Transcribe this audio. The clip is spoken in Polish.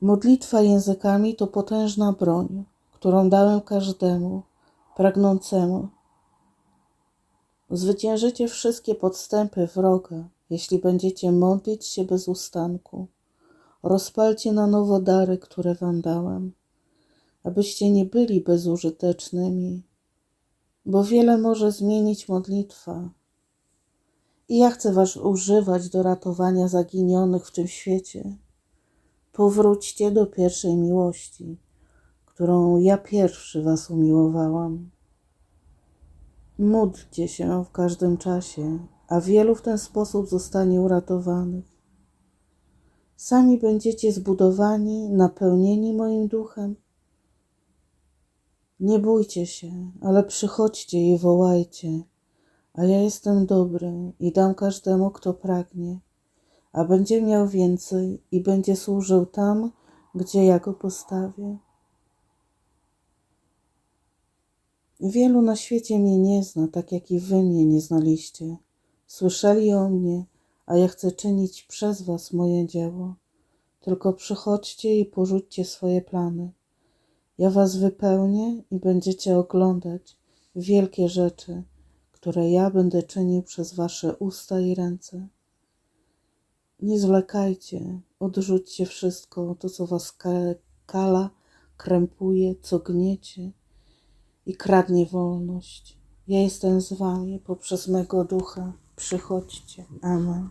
Modlitwa językami to potężna broń, którą dałem każdemu pragnącemu. Zwyciężycie wszystkie podstępy wroga, jeśli będziecie modlić się bez ustanku. Rozpalcie na nowo dary, które wam dałem, abyście nie byli bezużytecznymi, bo wiele może zmienić modlitwa. I ja chcę was używać do ratowania zaginionych w tym świecie. Powróćcie do pierwszej miłości, którą ja pierwszy was umiłowałam. Módlcie się w każdym czasie, a wielu w ten sposób zostanie uratowanych. Sami będziecie zbudowani, napełnieni moim duchem. Nie bójcie się, ale przychodźcie i wołajcie, a ja jestem dobry i dam każdemu, kto pragnie, a będzie miał więcej i będzie służył tam, gdzie ja go postawię. Wielu na świecie mnie nie zna, tak jak i wy mnie nie znaliście. Słyszeli o mnie, a ja chcę czynić przez was moje dzieło. Tylko przychodźcie i porzućcie swoje plany. Ja was wypełnię i będziecie oglądać wielkie rzeczy, które ja będę czynił przez wasze usta i ręce. Nie zwlekajcie, odrzućcie wszystko to, co was ka- kala, krępuje, co gniecie i kradnie wolność. Ja jestem z wami poprzez mego ducha. Przychodźcie. Amen.